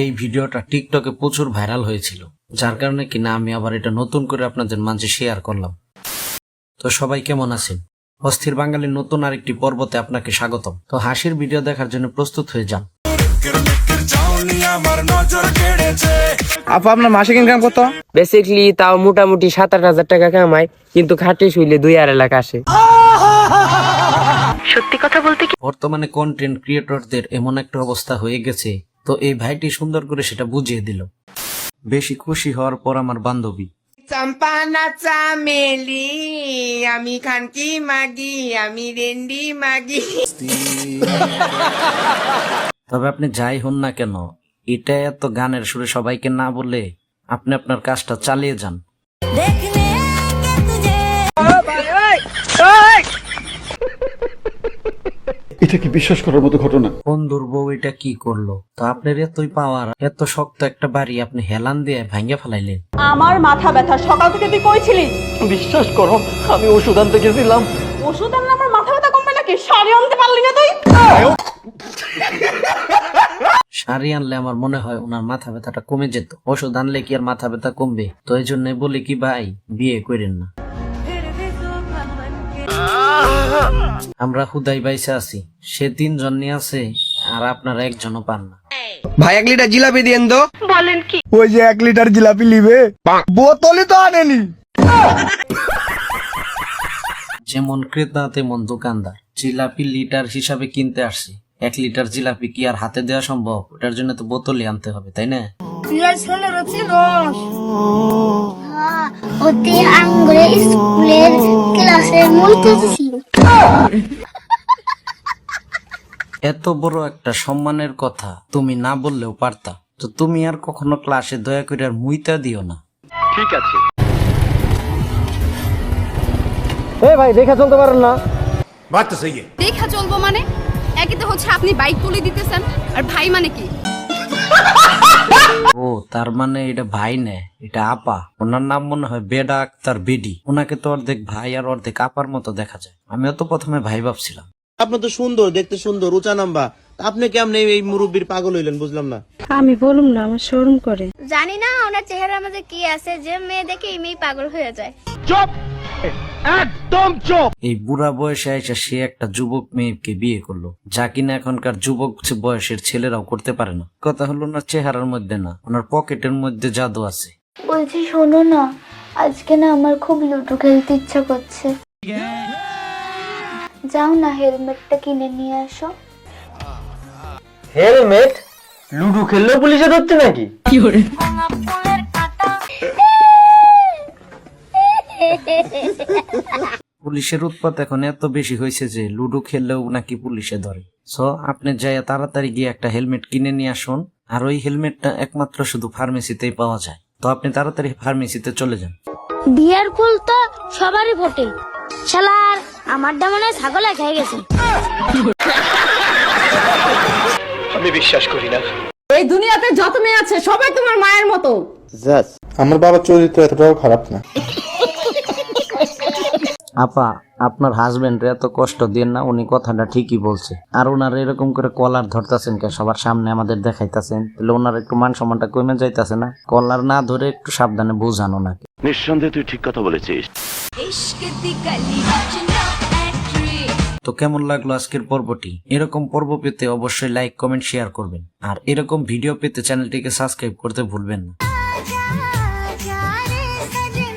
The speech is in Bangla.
এই ভিডিওটা টিকটকে প্রচুর ভাইরাল হয়েছিল যার কারণে কিনা আমি আবার এটা নতুন করে আপনাদের মাঝে শেয়ার করলাম। তো সবাই কেমন আছেন? অস্থির বাঙালির নতুন আরেকটি পর্বতে আপনাকে স্বাগতম। তো হাসির ভিডিও দেখার জন্য প্রস্তুত হয়ে যান। আপু আপনার মাসিক ইনকাম কত? বেসিকলি তাও মোটামুটি সাত আট হাজার টাকা কামাই কিন্তু খাটে শুইলে দুই আড়াই লাখ আসে। সত্যি কথা বলতে কি বর্তমানে কন্টেন্ট ক্রিয়েটরদের এমন একটা অবস্থা হয়ে গেছে তো এই ভাইটি সুন্দর করে সেটা বুঝিয়ে দিল। বেশি খুশি হওয়ার পর আমার বান্ধবী। চম্পা না চামেলি আমি খানকি মাগি আমি রেন্ডি মাগি। তবে আপনি যাই হন না কেন এটা এত গানের সুরে সবাইকে না বলে আপনি আপনার কাজটা চালিয়ে যান। এটা কি বিশ্বাস করার মতো ঘটনা? বন্ধুর বউ এটা কি করল? তো আপনার এতই পাওয়ার এত শক্ত একটা বাড়ি আপনি হেলান দিয়ে ভাঙ্গে ফেলাইলেন। আমার মাথা ব্যথা সকাল থেকে তুই কইছিলি? বিশ্বাস করো আমি ওষুধ আনতে গেছিলাম। ওষুধ আনলে আমার মাথা ব্যথা কমবে নাকি? শাড়ি আনতে পারলি না তুই? শাড়ি আনলে আমার মনে হয় ওনার মাথা ব্যথাটা কমে যেত। ওষুধ আনলে কি আর মাথা ব্যথা কমবে? তো এই জন্য বলি কি ভাই বিয়ে করেন না। আমরা হুদাই বাইসে আছি। সে তিনজন নিয়ে আছে আর আপনারা একজনও পান না। ভাই এক লিটার জিলাপি দিয়েন তো বলেন কি? ওই যে এক লিটার জিলাপি নিবে। বোতলই তো আনেনি। যেমন ক্রেতা তেমন দোকানদার। জিলাপি লিটার হিসাবে কিনতে আসছি। এক লিটার জিলাপি কি আর হাতে দেওয়া সম্ভব? ওটার জন্য তো বোতলই আনতে হবে তাই না? ওতে আঙ্গুরে স্কুলের ছিল এত বড় একটা সম্মানের কথা তুমি না বললেও পারতা। তো তুমি আর কখনো ক্লাসে দয়া করে আর মুইতা দিও না। ঠিক আছে। এ ভাই দেখে চলতে পারেন না। দেখা চলবো মানে? একই তো হচ্ছে আপনি বাইক তুলে দিতেছেন। আর ভাই মানে কি? তার মানে এটা ভাই নে এটা আপা। ওনার নাম মনে হয় বেডা আক্তার বেডি। ওনাকে তো অর্ধেক ভাই আর অর্ধেক আপার মতো দেখা যায়। আমিও তো প্রথমে ভাই ভাবছিলাম। আপনি তো সুন্দর দেখতে সুন্দর উঁচা নাম্বা। আপনি কেমনে এই মুরব্বীর পাগল হইলেন বুঝলাম না। আমি বলুম না আমার শরম করে। জানি না ওনার চেহারার মধ্যে কি আছে যে মেয়ে দেখে এই মেয়ে পাগল হয়ে যায়। এই বুড়া বয়সে এসে সে একটা যুবক মেয়েকে বিয়ে করল যা কিনা এখনকার যুবক বয়সের ছেলেরাও করতে পারে না। কথা হলো ওনার চেহারার মধ্যে না ওনার পকেটের মধ্যে জাদু আছে। বলছি শোনো না আজকে না আমার খুব লুডো খেলতে ইচ্ছা করছে। যাও না হেলমেটটা কিনে নিয়ে আসো। হেলমেট? লুডো খেললেও পুলিশে ধরছে নাকি? পুলিশের উৎপাত এখন এত বেশি হয়েছে যে লুডো খেললেও নাকি পুলিশে ধরে। সো আপনি যাই তাড়াতাড়ি গিয়ে একটা হেলমেট কিনে নিয়ে আসুন আর ওই হেলমেটটা একমাত্র শুধু ফার্মেসিতেই পাওয়া যায়। তো আপনি তাড়াতাড়ি ফার্মেসিতে চলে যান। বিয়ার ফুল তো সবারই ফোটে। শালার আমার মনে ছাগলে খেয়ে গেছে। আমি বিশ্বাস করি না। এই দুনিয়াতে যত মেয়ে আছে সবাই তোমার মায়ের মতো। আমার বাবার চরিত্র এতটাও খারাপ না। আপা আপনার হাজবেন্ড এত কষ্ট দিয়ে না উনি কথাটা ঠিকই বলছে। আর ওনার এরকম করে কলার ধরতেছেন কে সবার সামনে আমাদের দেখাইতেছেন। তাহলে ওনার একটু মান সম্মানটা কমে যাইতাছে না? কলার না ধরে একটু সাবধানে বোঝানো নাকি নিঃসন্দেহে তুই ঠিক কথা বলেছিস। তো কেমন লাগল আজকের পর্বটি? এরকম পর্ব পেতে অবশ্যই লাইক কমেন্ট শেয়ার করবেন। আর এরকম ভিডিও পেতে চ্যানেলটিকে সাবস্ক্রাইব করতে ভুলবেন না।